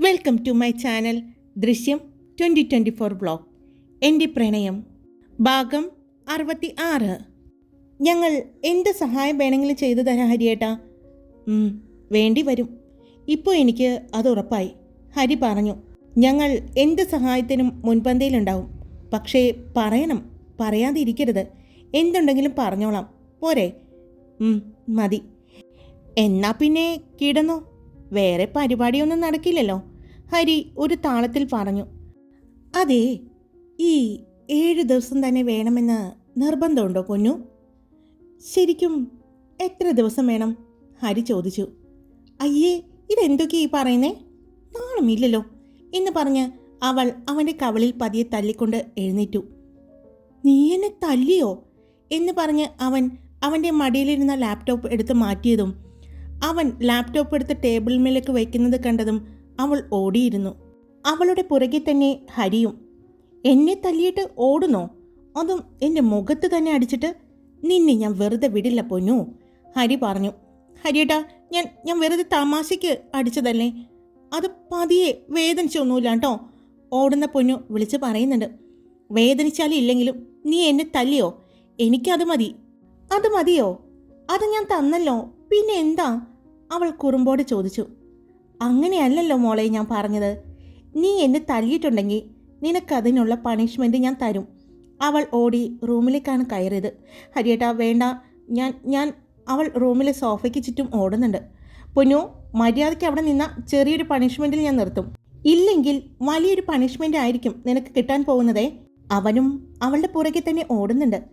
Welcome to my channel Drishyam twenty twenty four blog എന്റെ പ്രണയം ഭാഗം അറുപത്തി ആറ് ഞങ്ങൾ എന്ത് സഹായം വേണമെങ്കിലും ചെയ്തു തരാം ഹരിയേട്ടാ. വേണ്ടി വരും. ഇപ്പോൾ എനിക്ക് അത് ഉറപ്പായി. ഹരി പറഞ്ഞു ഞങ്ങൾ എന്ത് സഹായത്തിനും മുൻപന്തിയിലുണ്ടാവും. പക്ഷേ പറയണം പറയാതിരിക്കരുത്. എന്തുണ്ടെങ്കിലും പറഞ്ഞോളാം. പോരെ. മതി. എന്നാ പിന്നെ കിടന്നോ? വേറെ പരിപാടിയൊന്നും നടക്കില്ലല്ലോ. ഹരി ഒരു താളത്തിൽ പറഞ്ഞു. അതെ ഈ ഏഴ് ദിവസം തന്നെ വേണമെന്ന് നിർബന്ധമുണ്ടോ കുഞ്ഞു? ശരിക്കും എത്ര ദിവസം വേണം? ഹരി ചോദിച്ചു. അയ്യേ ഇതെന്തൊക്കെയാ ഈ പറയുന്നേ? നാണമില്ലല്ലോ എന്ന് പറഞ്ഞ് അവൾ അവന്റെ കവളിൽ പതിയെ തല്ലിക്കൊണ്ട് എഴുന്നേറ്റു. നീ എന്നെ തല്ലിയോ? എന്ന് പറഞ്ഞ് അവൻ അവന്റെ മടിയിലിരുന്ന ലാപ്ടോപ്പ് എടുത്ത് മാറ്റിയതും അവൻ ലാപ്ടോപ്പ് എടുത്ത് ടേബിളിന്മേലേക്ക് വയ്ക്കുന്നത് കണ്ടതും അവൾ ഓടിയിരുന്നു. അവളുടെ പുറകെ തന്നെ ഹരിയും എന്നെ തല്ലിയിട്ട് ഓടുന്നോ? അതും എന്റെ മുഖത്ത് തന്നെ അടിച്ചിട്ട് നിന്നെ ഞാൻ വെറുതെ വിടില്ല പൊന്നു ഹരി പറഞ്ഞു. ഹരിയേട്ടാ ഞാൻ ഞാൻ വെറുതെ തമാശയ്ക്ക് അടിച്ചതല്ലേ? അത് പതിയെ വേദനിച്ചൊന്നുമില്ല കേട്ടോ ഓടുന്ന പൊന്നു വിളിച്ച് പറയുന്നുണ്ട്. വേദനിച്ചാലും ഇല്ലെങ്കിലും നീ എന്നെ തല്ലിയോ? എനിക്കത് മതി. അത് മതിയോ? അത് ഞാൻ തന്നല്ലോ പിന്നെ എന്താ അവൾ കുറുമ്പോട് ചോദിച്ചു. അങ്ങനെയല്ലല്ലോ മോളെ ഞാൻ പറഞ്ഞത്. നീ എന്നെ തല്ലിയിട്ടുണ്ടെങ്കിൽ നിനക്കതിനുള്ള പണിഷ്മെന്റ് ഞാൻ തരും. അവൾ ഓടി റൂമിലേക്കാണ് കയറിയത്. ഹരിയേട്ടാ വേണ്ട. ഞാൻ ഞാൻ അവൾ റൂമിലെ സോഫയ്ക്ക് ചുറ്റും ഓടുന്നുണ്ട്. പൊന്നു മര്യാദയ്ക്ക് അവിടെ നിന്ന ചെറിയൊരു പണിഷ്മെന്റിൽ ഞാൻ നിർത്തും. ഇല്ലെങ്കിൽ വലിയൊരു പണിഷ്മെന്റ് ആയിരിക്കും നിനക്ക് കിട്ടാൻ പോകുന്നതേ. അവനും അവളുടെ പുറകെ തന്നെ ഓടുന്നുണ്ട്.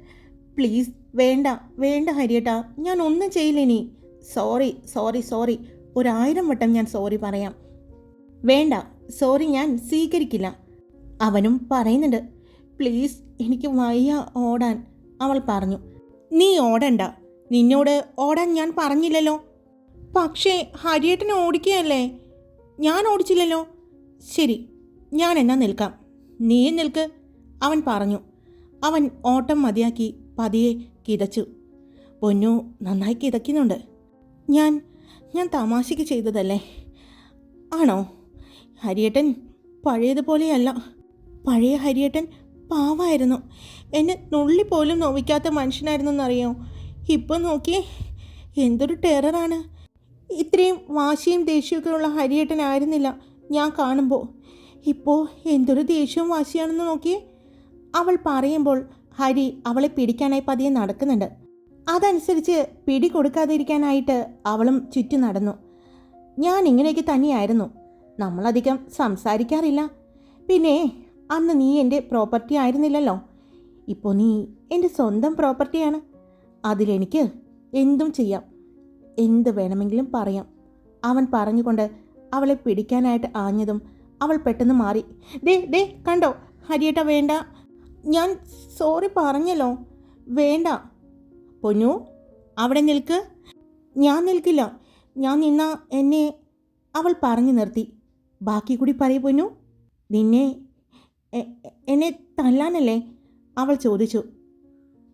പ്ലീസ് വേണ്ട വേണ്ട ഹരിയേട്ടാ. ഞാൻ ഒന്നും ചെയ്യില്ല ഇനി. Sorry sorry sorry. ഒരായിരം വട്ടം ഞാൻ സോറി പറയാം. വേണ്ട സോറി ഞാൻ സ്വീകരിക്കില്ല. അവനും പറയുന്നുണ്ട് പ്ലീസ് എനിക്ക് വയ്യ ഓടാൻ. അവൾ പറഞ്ഞു നീ ഓടണ്ട. നിന്നോട് ഓടാൻ ഞാൻ പറഞ്ഞില്ലല്ലോ. പക്ഷേ ഹരിയേട്ടനെ ഓടിക്കുകയല്ലേ? ഞാൻ ഓടിച്ചില്ലല്ലോ. ശരി ഞാൻ എന്നാ നിൽക്കാം. നീ നിൽക്ക്. അവൻ പറഞ്ഞു. അവൻ ഓട്ടം മതിയാക്കി പതിയെ കിതച്ചു. പൊന്നു നന്നായി കിതയ്ക്കുന്നുണ്ട്. ഞാൻ ഞാൻ തമാശയ്ക്ക് ചെയ്തതല്ലേ? ആണോ? ഹരിയേട്ടൻ പഴയതുപോലെയല്ല. പഴയ ഹരിയേട്ടൻ പാവായിരുന്നു. എന്നെ നുള്ളി പോലും നോവിക്കാത്ത മനുഷ്യനായിരുന്നു എന്നറിയോ ഇപ്പം നോക്കിയേ എന്തൊരു ടെററാണ്. ഇത്രയും വാശിയും ദേഷ്യമൊക്കെ ഉള്ള ഹരിയേട്ടനായിരുന്നില്ല ഞാൻ കാണുമ്പോൾ ഇപ്പോൾ എന്തൊരു ദേഷ്യവും വാശിയാണെന്ന് നോക്കിയേ. അവൾ പറയുമ്പോൾ ഹരി അവളെ പിടിക്കാനായി പതിയെ നടക്കുന്നുണ്ട്. അതനുസരിച്ച് പിടി കൊടുക്കാതിരിക്കാനായിട്ട് അവളും ചുറ്റു നടന്നു. ഞാൻ ഇങ്ങനെയൊക്കെ തന്നെയായിരുന്നു. നമ്മളധികം സംസാരിക്കാറില്ല. പിന്നെ അന്ന് നീ എന്റെ പ്രോപ്പർട്ടി ആയിരുന്നില്ലല്ലോ. ഇപ്പോൾ നീ എന്റെ സ്വന്തം പ്രോപ്പർട്ടിയാണ്. അതിലെനിക്ക് എന്തും ചെയ്യാം. എന്ത് വേണമെങ്കിലും പറയാം. അവൻ പറഞ്ഞുകൊണ്ട് അവളെ പിടിക്കാനായിട്ട് ആഞ്ഞതും അവൾ പെട്ടെന്ന് മാറി. ദേ ദേ കണ്ടോ? ഹരിയേട്ട വേണ്ട. ഞാൻ സോറി പറഞ്ഞല്ലോ. വേണ്ട. പൊന്നു അവിടെ നിൽക്ക്. ഞാൻ നിൽക്കില്ല. ഞാൻ നിന്ന എന്നെ അവൾ പറഞ്ഞു നിർത്തി. ബാക്കി കൂടി പറയൂ പൊന്നു. നിന്നെ എന്നെ തല്ലാനല്ലേ അവൾ ചോദിച്ചു.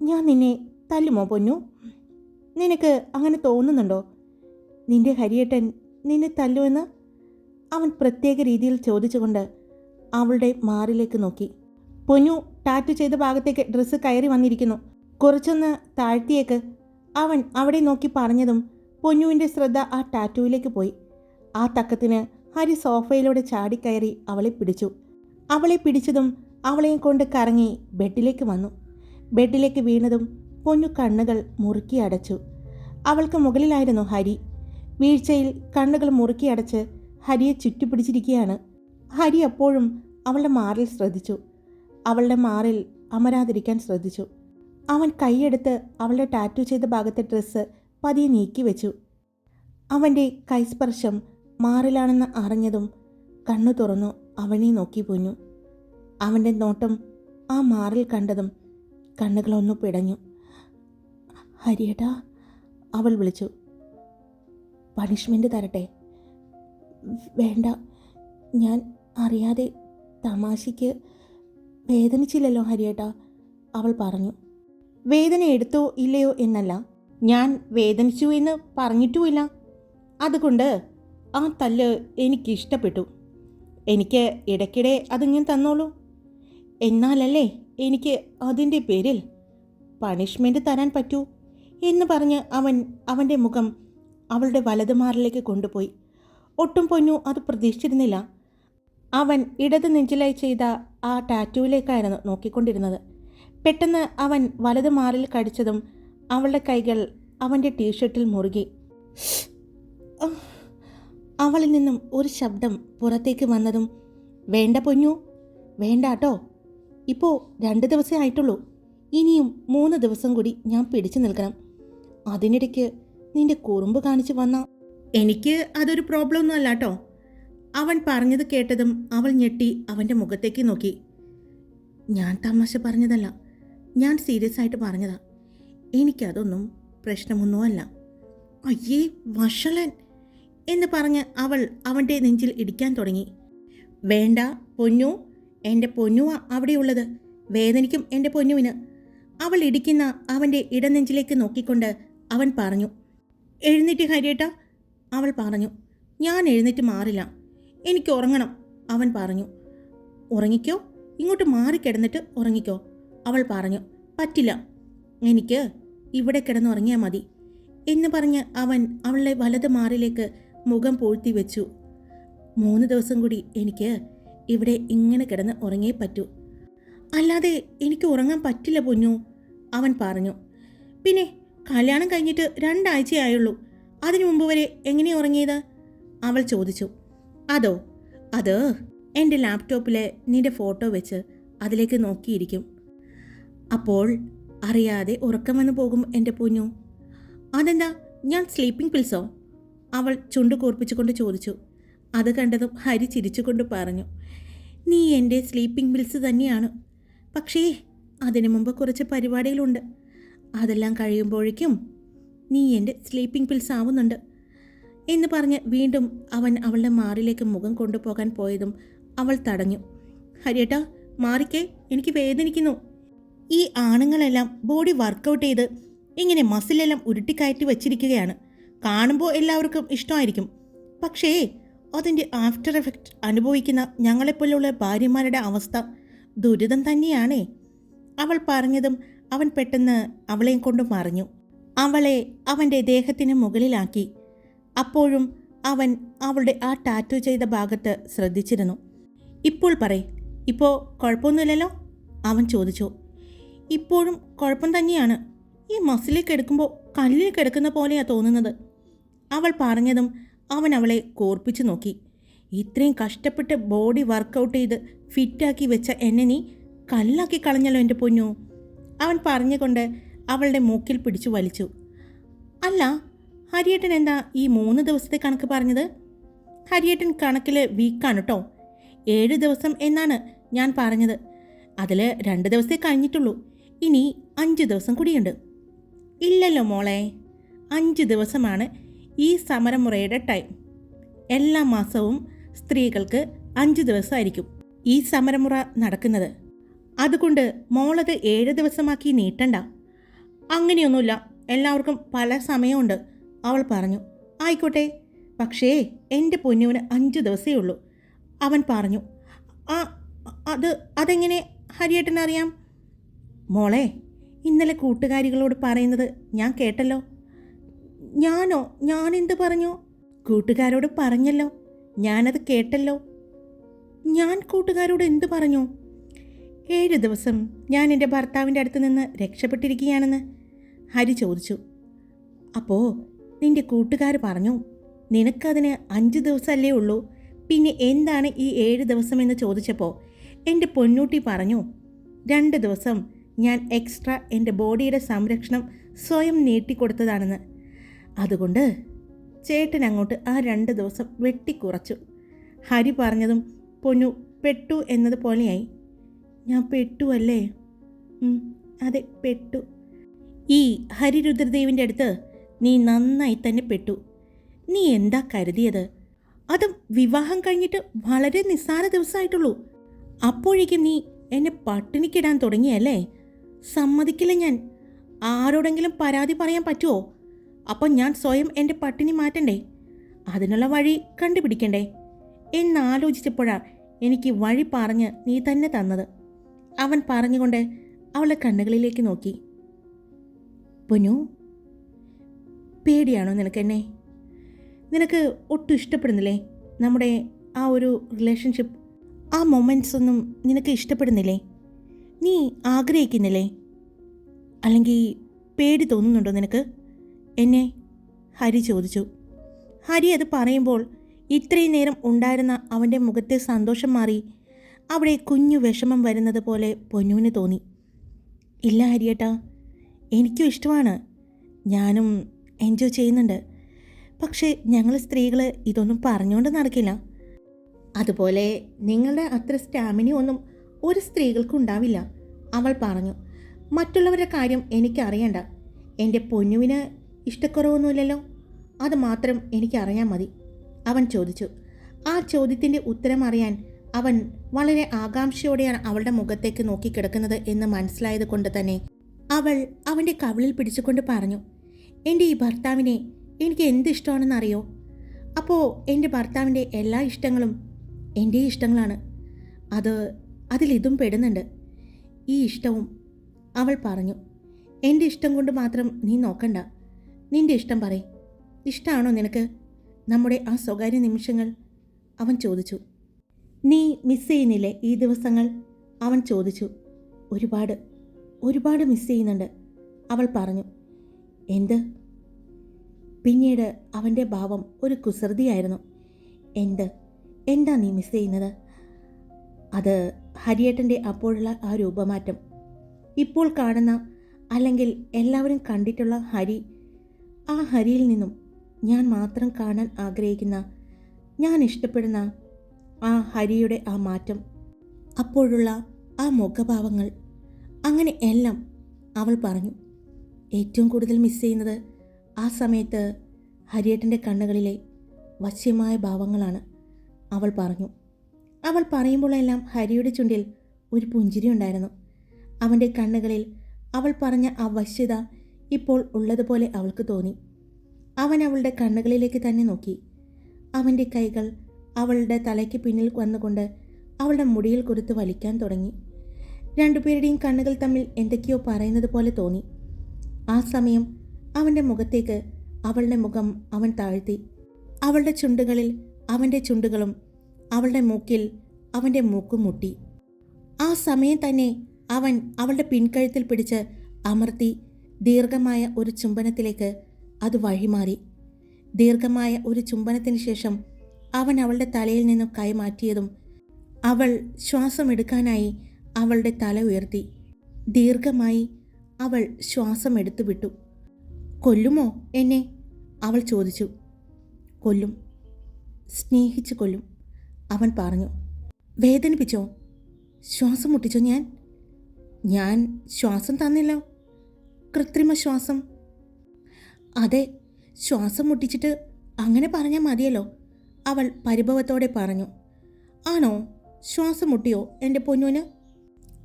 ഞാൻ നിന്നെ തല്ലുമോ പൊന്നു? നിനക്ക് അങ്ങനെ തോന്നുന്നുണ്ടോ? നിന്റെ ഹരിയേട്ടൻ നിന്നെ തല്ലുമെന്ന് അവൻ പ്രത്യേക രീതിയിൽ ചോദിച്ചുകൊണ്ട് അവളുടെ മാറിലേക്ക് നോക്കി. പൊന്നു ടാറ്റു ചെയ്ത ഭാഗത്തേക്ക് ഡ്രസ്സ് കയറി വന്നിരിക്കുന്നു. കുറച്ചൊന്ന് താഴ്ത്തിയേക്ക്. അവൻ അവിടെ നോക്കി പറഞ്ഞതും പൊന്നുവിന്റെ ശ്രദ്ധ ആ ടാറ്റുവിലേക്ക് പോയി. ആ തക്കത്തിന് ഹരി സോഫയിലൂടെ ചാടിക്കയറി അവളെ പിടിച്ചു. അവളെ പിടിച്ചതും അവളെയും കൊണ്ട് കറങ്ങി ബെഡിലേക്ക് വന്നു. ബെഡിലേക്ക് വീണതും പൊന്നു കണ്ണുകൾ മുറുക്കി അടച്ചു. അവൾക്ക് മുകളിലായിരുന്നു ഹരി. വീഴ്ചയിൽ കണ്ണുകൾ മുറുക്കി അടച്ച് ഹരിയെ ചുറ്റിപ്പിടിച്ചിരിക്കുകയാണ്. ഹരി അപ്പോഴും അവളുടെ മാറിൽ ശ്രദ്ധിച്ചു. അവളുടെ മാറിൽ അമരാതിരിക്കാൻ ശ്രദ്ധിച്ചു. അവൻ കൈയെടുത്ത് അവളുടെ ടാറ്റു ചെയ്ത ഭാഗത്തെ ഡ്രസ്സ് പതിയെ നീക്കി വെച്ചു. അവന്റെ കൈസ്പർശം മാറിലാണെന്ന് അറിഞ്ഞതും കണ്ണു തുറന്നു അവനെ നോക്കി പോഞ്ഞു അവന്റെ നോട്ടം ആ മാറിൽ കണ്ടതും കണ്ണുകളൊന്നു പിടഞ്ഞു. ഹരിയേട്ടാ അവൾ വിളിച്ചു. പണിഷ്മെന്റ് തരട്ടെ. വേണ്ട ഞാൻ അറിയാതെ തമാശയ്ക്ക് വേദനിച്ചില്ലല്ലോ ഹരിയേട്ടാ അവൾ പറഞ്ഞു. വേദന എടുത്തോ ഇല്ലയോ എന്നല്ല. ഞാൻ വേദനിച്ചു എന്ന് പറഞ്ഞിട്ടുമില്ല. അതുകൊണ്ട് ആ തല്ല് എനിക്കിഷ്ടപ്പെട്ടു. എനിക്ക് ഇടയ്ക്കിടെ അതിങ്ങനെ തന്നോളൂ. എന്നാലല്ലേ എനിക്ക് അതിന്റെ പേരിൽ പണിഷ്മെന്റ് തരാൻ പറ്റൂ എന്ന് പറഞ്ഞ് അവൻ അവന്റെ മുഖം അവളുടെ വലതുമാറിലേക്ക് കൊണ്ടുപോയി. ഒട്ടും പൊന്നു അത് പ്രതീക്ഷിച്ചിരുന്നില്ല. അവൻ ഇടത് നെഞ്ചിലായി ചെയ്ത ആ ടാറ്റുവിലേക്കായിരുന്നു നോക്കിക്കൊണ്ടിരുന്നത്. പെട്ടെന്ന് അവൻ വലത് മാറിൽ കടിച്ചതും അവളുടെ കൈകൾ അവന്റെ ടീഷർട്ടിൽ മുറുകി. അവളിൽ നിന്നും ഒരു ശബ്ദം പുറത്തേക്ക് വന്നതും വേണ്ട പൊഞ്ഞു വേണ്ട കേട്ടോ ഇപ്പോൾ രണ്ട് ദിവസമേ ആയിട്ടുള്ളൂ. ഇനിയും മൂന്ന് ദിവസം കൂടി ഞാൻ പിടിച്ചു നിൽക്കണം. അതിനിടയ്ക്ക് നിന്റെ കുറുമ്പ് കാണിച്ചു വന്ന എനിക്ക് അതൊരു പ്രോബ്ലം ഒന്നും അല്ല കേട്ടോ അവൻ പറഞ്ഞത് കേട്ടതും അവൾ ഞെട്ടി അവന്റെ മുഖത്തേക്ക് നോക്കി. ഞാൻ തമാശ പറഞ്ഞതല്ല. ഞാൻ സീരിയസ് ആയിട്ട് പറഞ്ഞതാ. എനിക്കതൊന്നും പ്രശ്നമൊന്നും അല്ല. അയ്യേ വഷളൻ! എന്ന് പറഞ്ഞ് അവൾ അവന്റെ നെഞ്ചിൽ ഇടിക്കാൻ തുടങ്ങി. വേണ്ട പൊന്നു. എന്റെ പൊന്നുവാ അവിടെയുള്ളത്. വേദനിക്കും എന്റെ പൊന്നുവിന്. അവൾ ഇടിക്കുന്ന അവന്റെ ഇടനെഞ്ചിലേക്ക് നോക്കിക്കൊണ്ട് അവൻ പറഞ്ഞു. എഴുന്നേറ്റ് ഹരിയേട്ട അവൾ പറഞ്ഞു. ഞാൻ എഴുന്നേറ്റ് മാറില്ല. എനിക്ക് ഉറങ്ങണം അവൻ പറഞ്ഞു. ഉറങ്ങിക്കോ? ഇങ്ങോട്ട് മാറിക്കിടന്നിട്ട് ഉറങ്ങിക്കോ. അവൾ പറഞ്ഞു പറ്റില്ല. എനിക്ക് ഇവിടെ കിടന്നുറങ്ങിയാൽ മതി. എന്ന് പറഞ്ഞ് അവൻ അവളുടെ വലത് മാറിലേക്ക് മുഖം പൂഴ്ത്തി വെച്ചു. മൂന്ന് ദിവസം കൂടി എനിക്ക് ഇവിടെ ഇങ്ങനെ കിടന്ന് ഉറങ്ങേ പറ്റൂ. അല്ലാതെ എനിക്ക് ഉറങ്ങാൻ പറ്റില്ല പൊന്നു അവൻ പറഞ്ഞു. പിന്നെ കല്യാണം കഴിഞ്ഞിട്ട് രണ്ടാഴ്ചയായുള്ളൂ. അതിനു മുമ്പ് വരെ എങ്ങനെ ഉറങ്ങിയത്? അവൾ ചോദിച്ചു. അതോ അത് എന്റെ ലാപ്ടോപ്പിലെ നിന്റെ ഫോട്ടോ വെച്ച് അതിലേക്ക് നോക്കിയിരിക്കും. അപ്പോൾ അറിയാതെ ഉറക്കം വന്നു പോകും എന്റെ പൊന്നു. അതെന്താ? ഞാൻ സ്ലീപ്പിംഗ് പിൽസോ അവൾ ചുണ്ടു കൂർപ്പിച്ചുകൊണ്ട് ചോദിച്ചു. അത് കണ്ടതും ഹരി ചിരിച്ചുകൊണ്ട് പറഞ്ഞു. നീ എന്റെ സ്ലീപ്പിംഗ് പിൽസ് തന്നെയാണ്. പക്ഷേ അതിനു മുമ്പ് കുറച്ച് പരിപാടികളുണ്ട്. അതെല്ലാം കഴിയുമ്പോഴേക്കും നീ എന്റെ സ്ലീപ്പിംഗ് പിൽസ് ആവുന്നുണ്ട് എന്ന് പറഞ്ഞ് വീണ്ടും അവൻ അവളുടെ മാറിലേക്ക് മുഖം കൊണ്ടുപോകാൻ പോയതും അവൾ തടഞ്ഞു. ഹരിയേട്ടാ മാറിക്കേ എനിക്ക് വേദനിക്കുന്നു. ഈ ആണുങ്ങളെല്ലാം ബോഡി വർക്കൗട്ട് ചെയ്ത് ഇങ്ങനെ മസിലെല്ലാം ഉരുട്ടിക്കയറ്റി വച്ചിരിക്കുകയാണ്. കാണുമ്പോൾ എല്ലാവർക്കും ഇഷ്ടമായിരിക്കും. പക്ഷേ അതിന്റെ ആഫ്റ്റർ എഫക്റ്റ് അനുഭവിക്കുന്ന ഞങ്ങളെപ്പോലുള്ള ഭാര്യമാരുടെ അവസ്ഥ ദുരിതം തന്നെയാണേ. അവൾ പറഞ്ഞതും അവൻ പെട്ടെന്ന് അവളെയും കൊണ്ട് മറിഞ്ഞു. അവളെ അവന്റെ ദേഹത്തിന് മുകളിലാക്കി. അപ്പോഴും അവൻ അവളുടെ ആ ടാറ്റു ചെയ്ത ഭാഗത്ത് ശ്രദ്ധിച്ചിരുന്നു. ഇപ്പോൾ പറയ് ഇപ്പോൾ കുഴപ്പമൊന്നുമില്ലല്ലോ? അവൻ ചോദിച്ചു. ഇപ്പോഴും കുഴപ്പം തന്നെയാണ്. ഈ മസിലിൽ കിടക്കുമ്പോൾ കല്ലിൽ കിടക്കുന്ന പോലെയാ തോന്നുന്നത്. അവൾ പറഞ്ഞതും അവൻ അവളെ കോർപ്പിച്ചു നോക്കി. ഇത്രയും കഷ്ടപ്പെട്ട് ബോഡി വർക്കൗട്ട് ചെയ്ത് ഫിറ്റാക്കി വെച്ച എന്നെ നീ കല്ലാക്കി കളഞ്ഞല്ലോ എന്റെ പൊന്നു? അവൻ പറഞ്ഞുകൊണ്ട് അവളുടെ മൂക്കിൽ പിടിച്ചു വലിച്ചു. അല്ല ഹരിയേട്ടൻ എന്താ ഈ മൂന്ന് ദിവസത്തെ കണക്ക് പറഞ്ഞത്? ഹരിയേട്ടൻ കണക്കിൽ വീക്കാണ് കേട്ടോ ഏഴ് ദിവസം എന്നാണ് ഞാൻ പറഞ്ഞത്. അതിൽ രണ്ട് ദിവസത്തെ കഴിഞ്ഞിട്ടുള്ളൂ. ഇനി അഞ്ച് ദിവസം കൂടിയുണ്ട്. ഇല്ലല്ലോ മോളെ അഞ്ച് ദിവസമാണ് ഈ സമരമുറയുടെ ടൈം. എല്ലാ മാസവും സ്ത്രീകൾക്ക് അഞ്ച് ദിവസമായിരിക്കും ഈ സമരമുറ നടക്കുന്നത്. അതുകൊണ്ട് മോളത് ഏഴ് ദിവസമാക്കി നീട്ടണ്ട. അങ്ങനെയൊന്നുമില്ല എല്ലാവർക്കും പല സമയമുണ്ട് അവൾ പറഞ്ഞു. ആയിക്കോട്ടെ പക്ഷേ എന്റെ പൊന്നുവിന് അഞ്ച് ദിവസമേ ഉള്ളൂ. അവൻ പറഞ്ഞു ആ അത് അതെങ്ങനെ ഹരിയേട്ടനറിയാം? മോളെ ഇന്നലെ കൂട്ടുകാരികളോട് പറയുന്നത് ഞാൻ കേട്ടല്ലോ. ഞാനോ? ഞാൻ എന്ത് പറഞ്ഞു? കൂട്ടുകാരോട് പറഞ്ഞല്ലോ. ഞാനത് കേട്ടല്ലോ. ഞാൻ കൂട്ടുകാരോട് എന്ത് പറഞ്ഞു? ഏഴ് ദിവസം ഞാൻ എന്റെ ഭർത്താവിന്റെ അടുത്ത് നിന്ന് രക്ഷപ്പെട്ടിരിക്കുകയാണെന്ന് ഹരി ചോദിച്ചു. അപ്പോൾ നിന്റെ കൂട്ടുകാർ പറഞ്ഞു നിനക്കതിന് അഞ്ച് ദിവസമല്ലേ ഉള്ളൂ. പിന്നെ എന്താണ് ഈ ഏഴ് ദിവസമെന്ന് ചോദിച്ചപ്പോൾ എന്റെ പൊന്നൂട്ടി പറഞ്ഞു രണ്ട് ദിവസം ഞാൻ എക്സ്ട്രാ എന്റെ ബോഡിയുടെ സംരക്ഷണം സ്വയം നീട്ടിക്കൊടുത്തതാണെന്ന്. അതുകൊണ്ട് ചേട്ടൻ അങ്ങോട്ട് ആ രണ്ട് ദിവസം വെട്ടിക്കുറച്ചു. ഹരി പറഞ്ഞതും പൊന്നു പെട്ടു എന്നത് പോലെയായി. ഞാൻ പെട്ടു അല്ലേ? അതെ പെട്ടു. ഈ ഹരിരുദ്രദേവിന്റെ അടുത്ത് നീ നന്നായി തന്നെ പെട്ടു. നീ എന്താ കരുതിയത്? അതും വിവാഹം കഴിഞ്ഞിട്ട് വളരെ നിസ്സാര ദിവസമായിട്ടുള്ളൂ. അപ്പോഴേക്കും നീ എന്നെ പട്ടിണിക്കിടാൻ തുടങ്ങിയല്ലേ? സമ്മതിക്കില്ല ഞാൻ. ആരോടെങ്കിലും പരാതി പറയാൻ പറ്റുമോ അപ്പം ഞാൻ സ്വയം എന്റെ പട്ടിണി മാറ്റണ്ടേ? അതിനുള്ള വഴി കണ്ടുപിടിക്കണ്ടേ? എന്നാലോചിച്ചപ്പോഴാ എനിക്ക് വഴി പറഞ്ഞ് നീ തന്നെ തന്നത്. അവൻ പറഞ്ഞുകൊണ്ട് അവളെ കണ്ണുകളിലേക്ക് നോക്കി. പൊന്നു പേടിയാണോ നിനക്കെന്നെ നിനക്ക് ഒട്ടും ഇഷ്ടപ്പെടുന്നില്ലേ? നമ്മുടെ ആ ഒരു റിലേഷൻഷിപ്പ് ആ മൊമെന്റ്സ് ഒന്നും നിനക്ക് ഇഷ്ടപ്പെടുന്നില്ലേ? നീ ആഗ്രഹിക്കുന്നില്ലേ? അല്ലെങ്കിൽ പേടി തോന്നുന്നുണ്ടോ നിനക്ക്? എന്നെ ഹരി ചോദിച്ചു. ഹരി അത് പറയുമ്പോൾ ഇത്രയും നേരം ഉണ്ടായിരുന്ന അവന്റെ മുഖത്തെ സന്തോഷം മാറി അവിടെ കുഞ്ഞു വിഷമം വരുന്നത് പോലെ പൊന്നുവിന് തോന്നി. ഇല്ല ഹരിയേട്ടാ എനിക്കും ഇഷ്ടമാണ്. ഞാനും എൻജോയ് ചെയ്യുന്നുണ്ട്. പക്ഷേ ഞങ്ങൾ സ്ത്രീകൾ ഇതൊന്നും പറഞ്ഞുകൊണ്ട് നടക്കില്ല. അതുപോലെ നിങ്ങളുടെ അത്ര സ്റ്റാമിന ഒന്നും ഒരു സ്ത്രീകൾക്കും ഉണ്ടാവില്ല. അവൾ പറഞ്ഞു മറ്റുള്ളവരുടെ കാര്യം എനിക്കറിയണ്ട എന്റെ പൊന്നുവിന് ഇഷ്ടക്കുറവൊന്നുമില്ലല്ലോ. അത് മാത്രം എനിക്കറിയാൻ മതി. അവൻ ചോദിച്ചു. ആ ചോദ്യത്തിന്റെ ഉത്തരം അറിയാൻ അവൻ വളരെ ആകാംക്ഷയോടെയാണ് അവളുടെ മുഖത്തേക്ക് നോക്കിക്കിടക്കുന്നത് എന്ന് മനസ്സിലായത് കൊണ്ട് തന്നെ അവൾ അവന്റെ കവിളിൽ പിടിച്ചുകൊണ്ട് പറഞ്ഞു എന്റെ ഈ ഭർത്താവിനെ എനിക്ക് എന്ത് ഇഷ്ടമാണെന്നറിയോ? അപ്പോൾ എന്റെ ഭർത്താവിന്റെ എല്ലാ ഇഷ്ടങ്ങളും എന്റെ ഇഷ്ടങ്ങളാണ്. അത് അതിലിതും പെടുന്നുണ്ട്. ഈ ഇഷ്ടവും അവൾ പറഞ്ഞു. എന്റെ ഇഷ്ടം കൊണ്ട് മാത്രം നീ നോക്കണ്ട. നിന്റെ ഇഷ്ടം പറയും. ഇഷ്ടമാണോ നിനക്ക്? നമ്മുടെ ആ സ്വകാര്യ നിമിഷങ്ങൾ അവൻ ചോദിച്ചു. നീ മിസ് ചെയ്യുന്നില്ലേ ഈ ദിവസങ്ങൾ? അവൻ ചോദിച്ചു. ഒരുപാട് ഒരുപാട് മിസ് ചെയ്യുന്നുണ്ട് അവൾ പറഞ്ഞു. എന്ത്? പിന്നീട് അവന്റെ ഭാവം ഒരു കുസൃതിയായിരുന്നു. എന്ത്? എന്താ നീ മിസ് ചെയ്യുന്നത്? അത് ഹരിയേട്ടന്റെ അപ്പോഴുള്ള ആ രൂപമാറ്റം. ഇപ്പോൾ കാണുന്ന അല്ലെങ്കിൽ എല്ലാവരും കണ്ടിട്ടുള്ള ഹരി ആ ഹരിയിൽ നിന്നും ഞാൻ മാത്രം കാണാൻ ആഗ്രഹിക്കുന്ന ഞാൻ ഇഷ്ടപ്പെടുന്ന ആ ഹരിയുടെ ആ മാറ്റം അപ്പോഴുള്ള ആ മുഖഭാവങ്ങൾ അങ്ങനെ എല്ലാം അവൾ പറഞ്ഞു. ഏറ്റവും കൂടുതൽ മിസ് ചെയ്യുന്നത് ആ സമയത്ത് ഹരിയേട്ടന്റെ കണ്ണുകളിലെ വശ്യമായ ഭാവങ്ങളാണ് അവൾ പറഞ്ഞു. അവൾ പറയുമ്പോഴെല്ലാം ഹരിയുടെ ചുണ്ടിൽ ഒരു പുഞ്ചിരി ഉണ്ടായിരുന്നു. അവന്റെ കണ്ണുകളിൽ അവൾ പറഞ്ഞ ആ വശ്യത ഇപ്പോൾ ഉള്ളതുപോലെ അവൾക്ക് തോന്നി. അവൻ അവളുടെ കണ്ണുകളിലേക്ക് തന്നെ നോക്കി. അവന്റെ കൈകൾ അവളുടെ തലയ്ക്ക് പിന്നിൽ വന്നുകൊണ്ട് അവളുടെ മുടിയിൽ കൊടുത്ത് വലിക്കാൻ തുടങ്ങി. രണ്ടുപേരുടെയും കണ്ണുകൾ തമ്മിൽ എന്തൊക്കെയോ പറയുന്നത് പോലെ തോന്നി. ആ സമയം അവന്റെ മുഖത്തേക്ക് അവളുടെ മുഖം അവൻ താഴ്ത്തി. അവളുടെ ചുണ്ടുകളിൽ അവന്റെ ചുണ്ടുകളും അവളുടെ മൂക്കിൽ അവന്റെ മൂക്കും മുട്ടി. ആ സമയം തന്നെ അവൻ അവളുടെ പിൻകഴുത്തിൽ പിടിച്ച് അമർത്തി ദീർഘമായ ഒരു ചുംബനത്തിലേക്ക് അത് വഴിമാറി. ദീർഘമായ ഒരു ചുംബനത്തിന് ശേഷം അവൻ അവളുടെ തലയിൽ നിന്നും കൈമാറ്റിയതും അവൾ ശ്വാസമെടുക്കാനായി അവളുടെ തല ഉയർത്തി. ദീർഘമായി അവൾ ശ്വാസം എടുത്തു വിട്ടു കൊല്ലുമോ എന്നെ? അവൾ ചോദിച്ചു. കൊല്ലും. സ്നേഹിച്ച് കൊല്ലും. അവൻ പറഞ്ഞു വേദനിപ്പിച്ചോ? ശ്വാസം മുട്ടിച്ചോ ഞാൻ? ഞാൻ ശ്വാസം തന്നില്ലോ കൃത്രിമ ശ്വാസം. അതെ ശ്വാസം മുട്ടിച്ചിട്ട് അങ്ങനെ പറഞ്ഞാൽ മതിയല്ലോ അവൾ പരിഭവത്തോടെ പറഞ്ഞു. ആണോ? ശ്വാസം മുട്ടിയോ എന്റെ പൊന്നുവിന്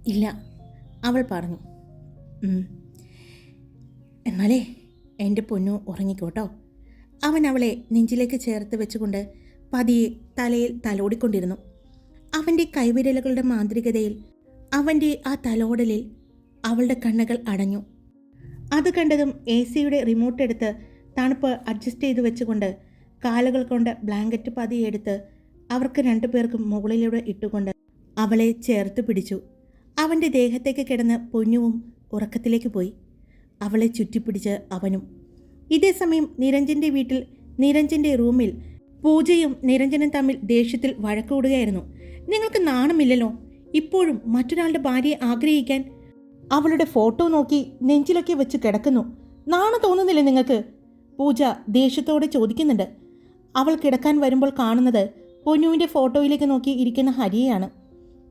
ഇല്ല അവൾ പറഞ്ഞു. "ഉം. എന്നാലേ എന്റെ പൊന്നു ഉറങ്ങിക്കോട്ടോ അവൻ അവളെ നെഞ്ചിലേക്ക് ചേർത്ത് വെച്ചുകൊണ്ട് പതിയെ തലയിൽ തലോടിക്കൊണ്ടിരുന്നു. അവന്റെ കൈവിരലുകളുടെ മാന്ത്രികതയിൽ അവന്റെ ആ തലോടലിൽ അവളുടെ കണ്ണുകൾ അടഞ്ഞു. അത് കണ്ടതും എ സിയുടെ റിമോട്ട് എടുത്ത് തണുപ്പ് അഡ്ജസ്റ്റ് ചെയ്തു വെച്ചുകൊണ്ട് കാലുകൾ കൊണ്ട് ബ്ലാങ്കറ്റ് പതിയെടുത്ത് അവർക്ക് രണ്ടുപേർക്കും മുകളിലൂടെ ഇട്ടുകൊണ്ട് അവളെ ചേർത്ത് പിടിച്ചു. അവന്റെ ദേഹത്തേക്ക് കിടന്ന് പൊന്നുവും ഉറക്കത്തിലേക്ക് പോയി. അവളെ ചുറ്റിപ്പിടിച്ച് അവനും. ഇതേസമയം നിരഞ്ജന്റെ വീട്ടിൽ നിരഞ്ജന്റെ റൂമിൽ പൂജയും നിരഞ്ജനും തമ്മിൽ ദേഷ്യത്തിൽ വഴക്കൂടുകയായിരുന്നു. നിങ്ങൾക്ക് നാണമില്ലല്ലോ. ഇപ്പോഴും മറ്റൊരാളുടെ ഭാര്യയെ ആഗ്രഹിക്കാൻ അവളുടെ ഫോട്ടോ നോക്കി നെഞ്ചിലൊക്കെ വെച്ച് കിടക്കുന്നു. നാണം തോന്നുന്നില്ലേ നിങ്ങൾക്ക്? പൂജ ദേഷ്യത്തോടെ ചോദിക്കുന്നുണ്ട്. അവൾ കിടക്കാൻ വരുമ്പോൾ കാണുന്നത് പൊന്നുവിന്റെ ഫോട്ടോയിലേക്ക് നോക്കി ഇരിക്കുന്ന ഹരിയെയാണ്.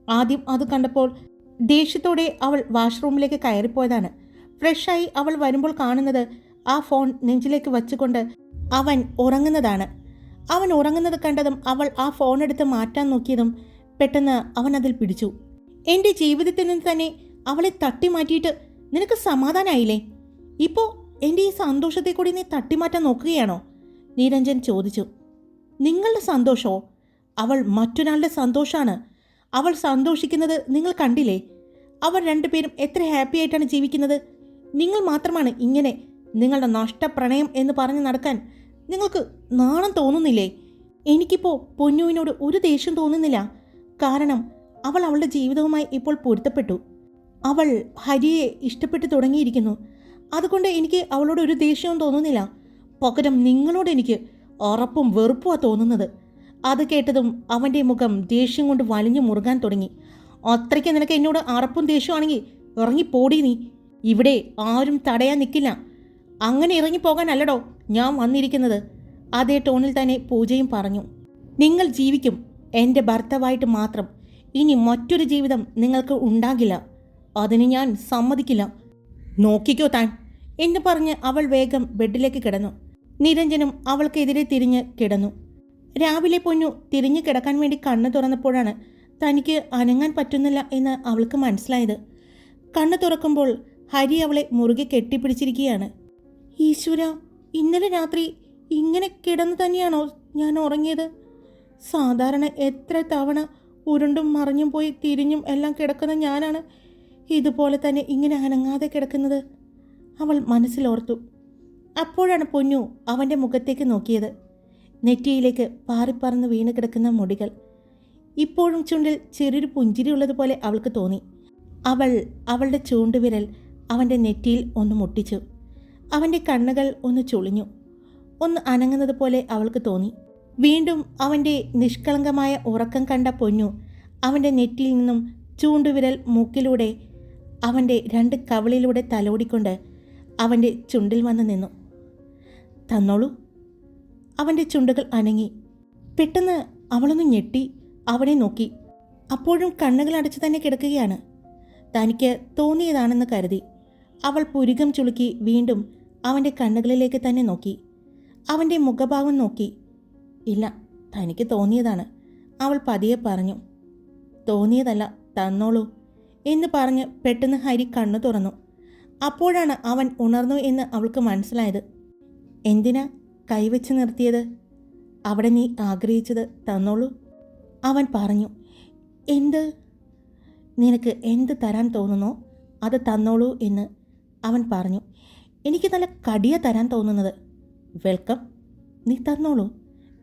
ആദ്യം അത് കണ്ടപ്പോൾ ദേഷ്യത്തോടെ അവൾ വാഷ്റൂമിലേക്ക് കയറിപ്പോയതാണ്. ഫ്രഷായി അവൾ വരുമ്പോൾ കാണുന്നത് ആ ഫോൺ നെഞ്ചിലേക്ക് വച്ചുകൊണ്ട് അവൻ ഉറങ്ങുന്നതാണ്. അവൻ ഉറങ്ങുന്നത് കണ്ടതും അവൾ ആ ഫോൺ എടുത്ത് മാറ്റാൻ നോക്കിയതും പെട്ടെന്ന് അവൻ അതിൽ പിടിച്ചു. എന്റെ ജീവിതത്തിൽ നിന്ന് തന്നെ അവളെ തട്ടി മാറ്റിയിട്ട് നിനക്ക് സമാധാനമായില്ലേ ഇപ്പോൾ എന്റെ ഈ സന്തോഷത്തെ കൂടി നീ തട്ടിമാറ്റാൻ നോക്കുകയാണോ? നിരഞ്ജൻ ചോദിച്ചു. നിങ്ങളുടെ സന്തോഷമോ അവൾ മറ്റൊരാളുടെ സന്തോഷമാണ് അവൾ സന്തോഷിക്കുന്നത് നിങ്ങൾ കണ്ടില്ലേ? അവർ രണ്ടുപേരും എത്ര ഹാപ്പി ആയിട്ടാണ് ജീവിക്കുന്നത്. നിങ്ങൾ മാത്രമാണ് ഇങ്ങനെ നിങ്ങളുടെ നഷ്ടപ്രണയം എന്ന് പറഞ്ഞ് നടക്കാൻ നിങ്ങൾക്ക് നാണം തോന്നുന്നില്ലേ? എനിക്കിപ്പോൾ പൊന്നുവിനോട് ഒരു ദേഷ്യം തോന്നുന്നില്ല. കാരണം അവൾ അവളുടെ ജീവിതവുമായി ഇപ്പോൾ പൊരുത്തപ്പെട്ടു. അവൾ ഹരിയെ ഇഷ്ടപ്പെട്ടു തുടങ്ങിയിരിക്കുന്നു. അതുകൊണ്ട് എനിക്ക് അവളോട് ഒരു ദേഷ്യവും തോന്നുന്നില്ല. പകരം നിങ്ങളോട് എനിക്ക് ഉറപ്പും വെറുപ്പുമാണ് തോന്നുന്നത്. അത് കേട്ടതും അവന്റെ മുഖം ദേഷ്യം കൊണ്ട് വലിഞ്ഞു മുറുകാൻ തുടങ്ങി. അത്രയ്ക്ക് നിനക്ക് എന്നോട് അറപ്പും ദേഷ്യമാണെങ്കിൽ ഇറങ്ങിപ്പോടി നീ. ഇവിടെ ആരും തടയാൻ നിൽക്കില്ല. അങ്ങനെ ഇറങ്ങിപ്പോകാനല്ലടോ ഞാൻ വന്നിരിക്കുന്നത്. അതേ ടോണിൽ തന്നെ പൂജയും പറഞ്ഞു. നിങ്ങൾ ജീവിക്കും. എന്റെ ഭർത്താവായിട്ട് മാത്രം. ഇനി മറ്റൊരു ജീവിതം നിങ്ങൾക്ക് ഉണ്ടാകില്ല. അതിന് ഞാൻ സമ്മതിക്കില്ല. നോക്കിക്കോ താൻ എന്ന് പറഞ്ഞ് അവൾ വേഗം ബെഡിലേക്ക് കിടന്നു. നിരഞ്ജനും അവൾക്കെതിരെ തിരിഞ്ഞ് കിടന്നു. രാവിലെ പൊന്നു തിരിഞ്ഞു കിടക്കാൻ വേണ്ടി കണ്ണു തുറന്നപ്പോഴാണ് തനിക്ക് അനങ്ങാൻ പറ്റുന്നില്ല എന്ന് അവൾക്ക് മനസ്സിലായത്. കണ്ണു തുറക്കുമ്പോൾ ഹരി അവളെ മുറുകെ കെട്ടിപ്പിടിച്ചിരിക്കുകയാണ്. ഈശ്വര ഇന്നലെ രാത്രി ഇങ്ങനെ കിടന്നു തന്നെയാണോ ഞാൻ ഉറങ്ങിയത്? സാധാരണ എത്ര തവണ ഉരുണ്ടും മറിഞ്ഞും പോയി തിരിഞ്ഞും എല്ലാം കിടക്കുന്ന ഞാനാണ് ഇതുപോലെ തന്നെ ഇങ്ങനെ അനങ്ങാതെ കിടക്കുന്നത്. അവൾ മനസ്സിലോർത്തു. അപ്പോഴാണ് പൊന്നു അവന്റെ മുഖത്തേക്ക് നോക്കിയത്. നെറ്റിയിലേക്ക് പാറിപ്പറന്ന് വീണ് കിടക്കുന്ന മുടികൾ. ഇപ്പോഴും ചുണ്ടിൽ ചെറിയൊരു പുഞ്ചിരി ഉള്ളതുപോലെ അവൾക്ക് തോന്നി. അവൾ അവളുടെ ചൂണ്ടുവിരൽ അവന്റെ നെറ്റിയിൽ ഒന്ന് മുട്ടിച്ചു. അവന്റെ കണ്ണുകൾ ഒന്ന് ചുളിഞ്ഞു. ഒന്ന് അനങ്ങുന്നത് പോലെ അവൾക്ക് തോന്നി. വീണ്ടും അവന്റെ നിഷ്കളങ്കമായ ഉറക്കം കണ്ട പൊന്നു അവന്റെ നെറ്റിയിൽ നിന്നും ചൂണ്ടുവിരൽ മൂക്കിലൂടെ അവന്റെ രണ്ട് കവിളിലൂടെ തലോടിക്കൊണ്ട് അവന്റെ ചുണ്ടിൽ വന്ന് നിന്നു. തന്നോളൂ. അവന്റെ ചുണ്ടുകൾ അനങ്ങി. പെട്ടെന്ന് അവളൊന്ന് ഞെട്ടി അവനെ നോക്കി. അപ്പോഴും കണ്ണുകൾ അടച്ചു തന്നെ കിടക്കുകയാണ്. തനിക്ക് തോന്നിയതാണെന്ന് കരുതി. അവൾ പുരികം ചുളുക്കി വീണ്ടും അവന്റെ കണ്ണുകളിലേക്ക് തന്നെ നോക്കി. അവന്റെ മുഖഭാവം നോക്കി. ഇല്ല തനിക്ക് തോന്നിയതാണ്. അവൾ പതിയെ പറഞ്ഞു തോന്നിയതല്ല തന്നോളൂ എന്ന് പറഞ്ഞ് പെട്ടെന്ന് ഹരി കണ്ണു തുറന്നു. അപ്പോഴാണ് അവൻ ഉണർന്നു എന്ന് അവൾക്ക് മനസ്സിലായത്. എന്തിനാ കൈവച്ച് നിർത്തിയത്? അവിടെ നീ ആഗ്രഹിച്ചത് തന്നോളൂ അവൻ പറഞ്ഞു. എന്ത്? നിനക്ക് എന്ത് തരാൻ തോന്നുന്നോ അത് തന്നോളൂ എന്ന് അവൻ പറഞ്ഞു. എനിക്ക് നല്ല കടിയ തരാൻ തോന്നുന്നത്. വെൽക്കം. നീ തന്നോളൂ.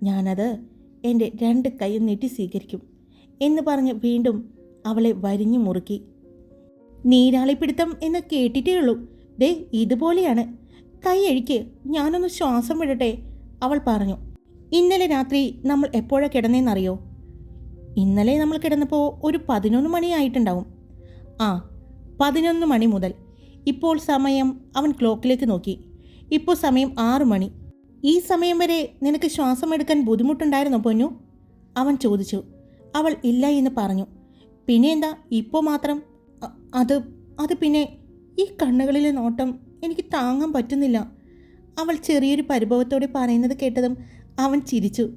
ഞാനത് എന്റെ രണ്ട് കൈയും നീട്ടി സ്വീകരിക്കും എന്ന് പറഞ്ഞ് വീണ്ടും അവളെ വരിഞ്ഞു മുറുക്കി. നീരാളിപ്പിടുത്തം എന്ന് കേട്ടിട്ടേ ഉള്ളൂ. ദേ ഇതുപോലെയാണ്. കൈ അഴിക്ക്. ഞാനൊന്ന് ശ്വാസം വിടട്ടെ അവൾ പറഞ്ഞു. ഇന്നലെ രാത്രി നമ്മൾ എപ്പോഴാണ് കിടന്നേന്നറിയോ? ഇന്നലെ നമ്മൾ കിടന്നപ്പോൾ ഒരു പതിനൊന്ന് മണിയായിട്ടുണ്ടാവും. ആ പതിനൊന്ന് മണി മുതൽ. ഇപ്പോൾ സമയം അവൻ ക്ലോക്കിലേക്ക് നോക്കി. ഇപ്പോൾ സമയം ആറു മണി. ഈ സമയം വരെ നിനക്ക് ശ്വാസം എടുക്കാൻ ബുദ്ധിമുട്ടുണ്ടായിരുന്നോ പൊന്നു? അവൻ ചോദിച്ചു. അവൾ ഇല്ല എന്ന് പറഞ്ഞു. പിന്നെ എന്താ? ഇപ്പോൾ മാത്രം? അത് അത് പിന്നെ ഈ കണ്ണുകളിലെ നോട്ടം എനിക്ക് താങ്ങാൻ പറ്റുന്നില്ല. അവൾ ചെറിയൊരു പരിഭവത്തോടെ പറയുന്നത് കേട്ടതും അവൻ ചിരിച്ചു.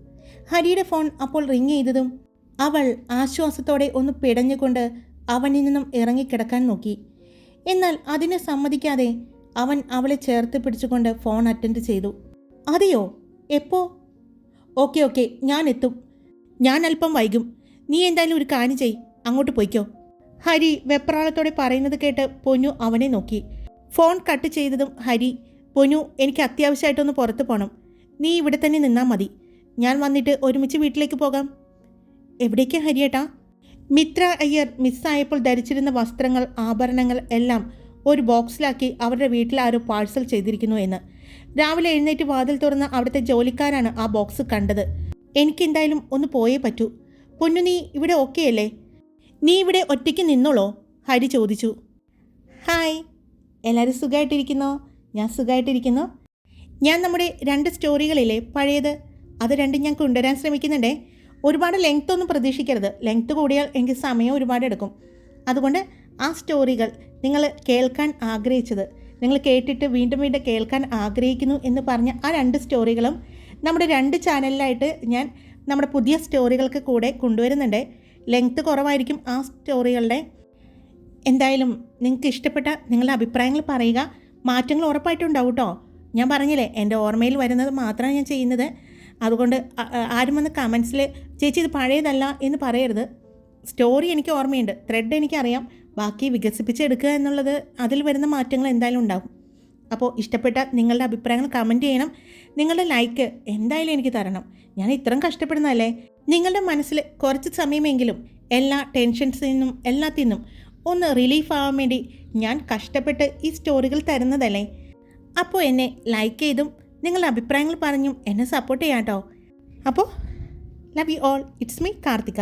ഹരിയുടെ ഫോൺ അപ്പോൾ റിങ് ചെയ്തതും അവൾ ആശ്വാസത്തോടെ ഒന്ന് പിടഞ്ഞുകൊണ്ട് അവനിൽ നിന്നും ഇറങ്ങിക്കിടക്കാൻ നോക്കി. എന്നാൽ അതിനെ സമ്മതിക്കാതെ അവൻ അവളെ ചേർത്ത് പിടിച്ചുകൊണ്ട് ഫോൺ അറ്റൻഡ് ചെയ്തു. അതെയോ? എപ്പോ? ഓക്കെ ഓക്കെ ഞാൻ എത്തും. ഞാൻ അല്പം വൈകും. നീ എന്തായാലും ഒരു കാര്യം ചെയ് അങ്ങോട്ട് പോയിക്കോ. ഹരി വെപ്രാളത്തോടെ പറയുന്നത് കേട്ട് പൊന്നു അവനെ നോക്കി. ഫോൺ കട്ട് ചെയ്തതും ഹരി പൊന്നു എനിക്ക് അത്യാവശ്യമായിട്ടൊന്ന് പുറത്ത് പോകണം നീ ഇവിടെ തന്നെ നിന്നാൽ മതി. ഞാൻ വന്നിട്ട് ഒരുമിച്ച് വീട്ടിലേക്ക് പോകാം. എവിടേക്കാണ് ഹരിയേട്ടാ? മിത്ര അയ്യർ മിസ്സായപ്പോൾ ധരിച്ചിരുന്ന വസ്ത്രങ്ങൾ ആഭരണങ്ങൾ എല്ലാം ഒരു ബോക്സിലാക്കി അവരുടെ വീട്ടിൽ ആരോ പാഴ്സൽ ചെയ്തിരിക്കുന്നു എന്ന്. രാവിലെ എഴുന്നേറ്റ് വാതിൽ തുറന്ന അവിടുത്തെ ജോലിക്കാരാണ് ആ ബോക്സ് കണ്ടത്. എനിക്കെന്തായാലും ഒന്ന് പോയേ പറ്റൂ. പൊന്നു നീ ഇവിടെ ഓക്കെ അല്ലേ നീ ഇവിടെ ഒറ്റയ്ക്ക് നിന്നോളോ? ഹരി ചോദിച്ചു. ഹായ്. എല്ലാവരും സുഖമായിട്ടിരിക്കുന്നോ ഞാൻ സുഖമായിട്ടിരിക്കുന്നു ഞാൻ നമ്മുടെ രണ്ട് സ്റ്റോറികളില്ലേ പഴയത് അത് രണ്ടും ഞാൻ കൊണ്ടുവരാൻ ശ്രമിക്കുന്നുണ്ടേ. ഒരുപാട് ലെങ്ത് ഒന്നും പ്രതീക്ഷിക്കരുത്. ലെങ്ത് കൂടിയാൽ എനിക്ക് സമയം ഒരുപാട് എടുക്കും. അതുകൊണ്ട് ആ സ്റ്റോറികൾ നിങ്ങൾ കേൾക്കാൻ ആഗ്രഹിച്ചത് നിങ്ങൾ കേട്ടിട്ട് വീണ്ടും വീണ്ടും കേൾക്കാൻ ആഗ്രഹിക്കുന്നു എന്ന് പറഞ്ഞ ആ രണ്ട് സ്റ്റോറികളും നമ്മുടെ രണ്ട് ചാനലിലായിട്ട് ഞാൻ നമ്മുടെ പുതിയ സ്റ്റോറികൾക്ക് കൂടെ കൊണ്ടുവരുന്നുണ്ട്. ലെങ്ത് കുറവായിരിക്കും ആ സ്റ്റോറികളുടെ എന്തായാലും നിങ്ങൾക്ക് ഇഷ്ടപ്പെട്ട നിങ്ങളുടെ അഭിപ്രായങ്ങൾ പറയുക. മാറ്റങ്ങൾ ഉറപ്പായിട്ടും ഉണ്ടാവും കേട്ടോ ഞാൻ പറഞ്ഞില്ലേ എന്റെ ഓർമ്മയിൽ വരുന്നത് മാത്രമാണ് ഞാൻ ചെയ്യുന്നത്. അതുകൊണ്ട് ആരും വന്ന് കമൻസിൽ ചേച്ചി ഇത് പഴയതല്ല എന്ന് പറയരുത്. സ്റ്റോറി എനിക്ക് ഓർമ്മയുണ്ട്. ത്രെഡ് എനിക്കറിയാം. ബാക്കി വികസിപ്പിച്ചെടുക്കുക എന്നുള്ളത് അതിൽ വരുന്ന മാറ്റങ്ങൾ എന്തായാലും ഉണ്ടാകും അപ്പോൾ ഇഷ്ടപ്പെട്ട നിങ്ങളുടെ അഭിപ്രായങ്ങൾ കമന്റ് ചെയ്യണം. നിങ്ങളുടെ ലൈക്ക് എന്തായാലും എനിക്ക് തരണം. ഞാൻ ഇത്രയും കഷ്ടപ്പെടുന്നതല്ലേ? നിങ്ങളുടെ മനസ്സിൽ കുറച്ച് സമയമെങ്കിലും എല്ലാ ടെൻഷൻസിൽ നിന്നും എല്ലാത്തിൽ നിന്നും ഒന്ന് റിലീഫ് ആവാൻ വേണ്ടി ഞാൻ കഷ്ടപ്പെട്ട് ഈ സ്റ്റോറികൾ തരുന്നതല്ലേ? അപ്പോൾ എന്നെ ലൈക്ക് ചെയ്തും നിങ്ങളുടെ അഭിപ്രായങ്ങൾ പറഞ്ഞും എന്നെ സപ്പോർട്ട് ചെയ്യാം കേട്ടോ അപ്പോൾ love you all it's me Karthika.